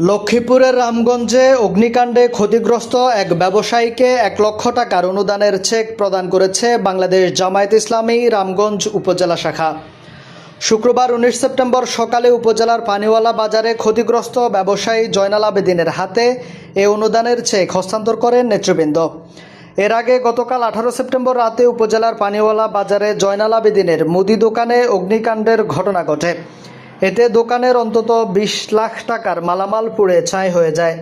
লক্ষ্মীপুরের রামগঞ্জে অগ্নিকাণ্ডে ক্ষতিগ্রস্ত এক ব্যবসায়ীকে এক লক্ষ টাকার অনুদানের চেক প্রদান করেছে বাংলাদেশ জামায়াত ইসলামী রামগঞ্জ উপজেলা শাখা। শুক্রবার উনিশ সেপ্টেম্বর সকালে উপজেলার পানিওয়ালা বাজারে ক্ষতিগ্রস্ত ব্যবসায়ী জয়নাল আবেদিনের হাতে এ অনুদানের চেক হস্তান্তর করেন নেতৃবৃন্দ। এর আগে গতকাল আঠারো সেপ্টেম্বর রাতে উপজেলার পানিওয়ালা বাজারে জয়নাল আবেদিনের মুদি দোকানে অগ্নিকাণ্ডের ঘটনা ঘটে। এতে দোকানের অন্তত বিশ লাখ টাকার মালামাল পুড়ে ছাই হয়ে যায়।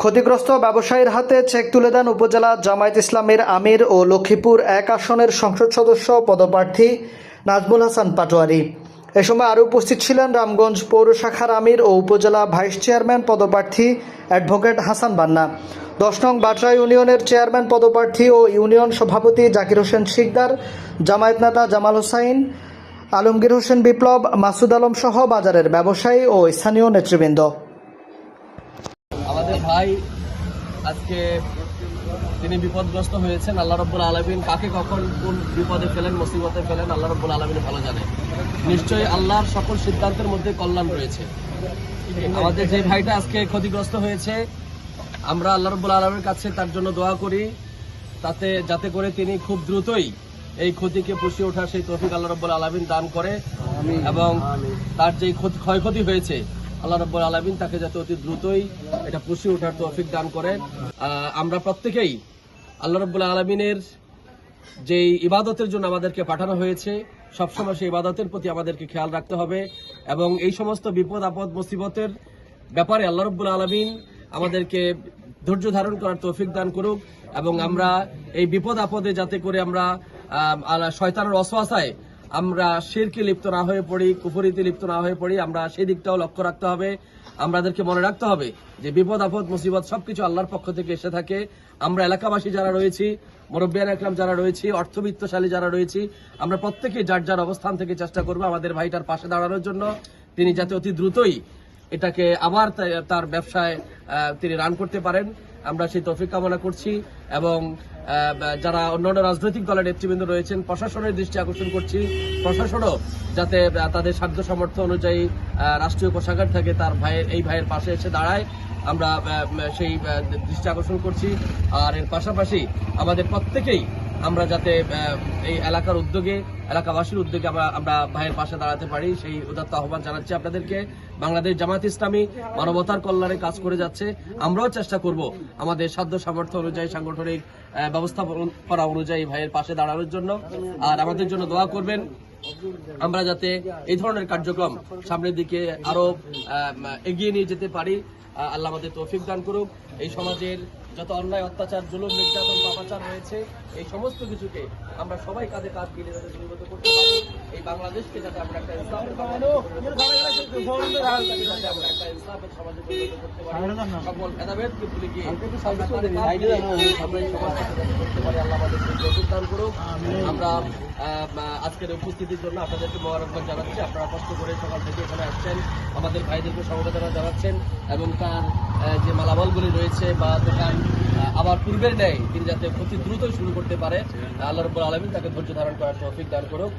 ক্ষতিগ্রস্ত ব্যবসায়ীর হাতে চেক তুলে দেন উপজেলা জামায়াত ইসলামের আমির ও লক্ষ্মীপুর এক আসনের সংসদ সদস্য পদপ্রার্থী নাজমুল হাসান পাটোয়ারি। এ সময় আরও উপস্থিত ছিলেন রামগঞ্জ পৌর শাখার আমির ও উপজেলা ভাইস চেয়ারম্যান পদপ্রার্থী অ্যাডভোকেট হাসান বান্না। দশ নং বাটরা ইউনিয়নের চেয়ারম্যান পদপ্রার্থী ও ইউনিয়ন সভাপতি জাকির হোসেন শিকদার, জামায়াত নেতা জামাল হোসাইন আলমগীর হোসেন বিপ্লব, মাসুদ আলম সহ বাজারের ব্যবসায়ী ও স্থানীয় নেতৃবৃন্দ। আমাদের ভাই আজকে তিনি বিপদগ্রস্ত হয়েছেন, আল্লাহ রব্বুল আলমিন কাকে কখন কোন বিপদে ফেলেন, মুসিবতে ফেলেন, আল্লাহ রব্বুল আলমিন ভালো জানে। নিশ্চয়ই আল্লাহর সকল সিদ্ধান্তের মধ্যে কল্যাণ রয়েছে। আমাদের যে ভাইটা আজকে ক্ষতিগ্রস্ত হয়েছে, আমরা আল্লাহ রব্বুল আলমের কাছে তার জন্য দোয়া করি, তাতে, যাতে করে তিনি খুব দ্রুতই এই ক্ষতিকে পুষিয়ে ওঠার সেই তৌফিক আল্লাহ রব্বুল আলমিন দান করে। এবং তার যে ক্ষতি- ক্ষয়ক্ষতি হয়েছে, আল্লাহ রব্বুল আলমিন তাকে যাতে অতি দ্রুতই এটা পুষিয়ে ওঠার তৌফিক দান করে। আমরা প্রত্যেকেই আল্লাহ রব্বুল আলমিনের যেই ইবাদতের জন্য আমাদেরকে পাঠানো হয়েছে, সবসময় সেই ইবাদতের প্রতি আমাদেরকে খেয়াল রাখতে হবে। এবং এই সমস্ত বিপদ, আপদ, মুসিবতের ব্যাপারে আল্লাহ রব্বুল আলমিন আমাদেরকে ধৈর্য ধারণ করার তৌফিক দান করুক। এবং আমরা এই বিপদ, আপদে যাতে করে আমরা শয়তানের অসহায় আমরা শিরকে লিপ্ত না হয়ে পড়ি, কুফরিতে লিপ্ত না হয়ে পড়ি। আমরা সেই দিকটাও লক্ষ্য রাখতে হবে। আমাদেরকে মনে রাখতে হবে যে বিপদ, আপদ, মুসিবত সবকিছু আল্লাহর পক্ষ থেকে এসে থাকে। আমরা এলাকাবাসী যারা রয়েছি, মুরব্বিয়ান একরাম যারা রয়েছি, অর্থবিত্তশালী যারা রয়েছি, আমরা প্রত্যেকে যার যার অবস্থান থেকে চেষ্টা করব আমাদের ভাইটার পাশে দাঁড়ানোর জন্য। তিনি যাতে অতি দ্রুতই এটাকে আবার তার ব্যবসায় তিনি রান করতে পারেন। আমরা সেই তৌফিক কামনা করছি এবং যারা অন্যান্য রাজনৈতিক দলের নেতৃবৃন্দ রয়েছেন, প্রশাসনের দৃষ্টি আকর্ষণ করছি। প্রশাসনও যাতে তাদের সাধ্য সামর্থ্য অনুযায়ী রাষ্ট্রীয় কোষাগার থেকে, তার ভাইয়ের, এই ভাইয়ের পাশে এসে দাঁড়ায়। আমরা সেই দৃষ্টি আকর্ষণ করছি। আর এর পাশাপাশি আমাদের প্রত্যেকেই আমরা যাতে এই এলাকার উদ্যোগে, এলাকাবাসীর উদ্যোগে আমরা আমরা ভাইয়ের পাশে দাঁড়াতে পারি, সেই উদাত্ত আহ্বান জানাচ্ছি আপনাদেরকে। বাংলাদেশ জামাত ইসলামী মানবতার কল্যাণে কাজ করে যাচ্ছে। আমরাও চেষ্টা করব আমাদের সাধ্য সামর্থ্য অনুযায়ী, সাংগঠনিক ব্যবস্থাপনা অনুযায়ী ভাইয়ের পাশে দাঁড়ানোর জন্য। আর আমাদের জন্য দোয়া করবেন, আমরা যাতে এই ধরনের কার্যক্রম সামনের দিকে আরও এগিয়ে নিয়ে যেতে পারি। আল্লাহ আমাদের তৌফিক দান করুক। এই সমাজের যত অন্যায়, অত্যাচার, জুলুম, নির্যাতন, পাপাচার হয়েছে এই সমস্ত কিছুকে আমরা সবাই কাজে কাজ মিলে যাতে করতে পারি। এই বাংলাদেশকে যাতে আমরা একটা আমরা আজকের উপস্থিতির জন্য আপনাদেরকে মোবারকবাদ জানাচ্ছি আপনারা কষ্ট করে সকাল থেকে এখানে আসছেন আমাদের ভাইদেরকে সমবেদনা জানাচ্ছেন এবং তার যে মালামালগুলি রয়েছে বা দোকান আবার পূর্বের ন্যায় তিনি যাতে অতি দ্রুত শুরু করতে পারে আল্লাহ রব্বুল আলমিন তাকে ধৈর্য ধারণ করার তৌফিক দান করুক।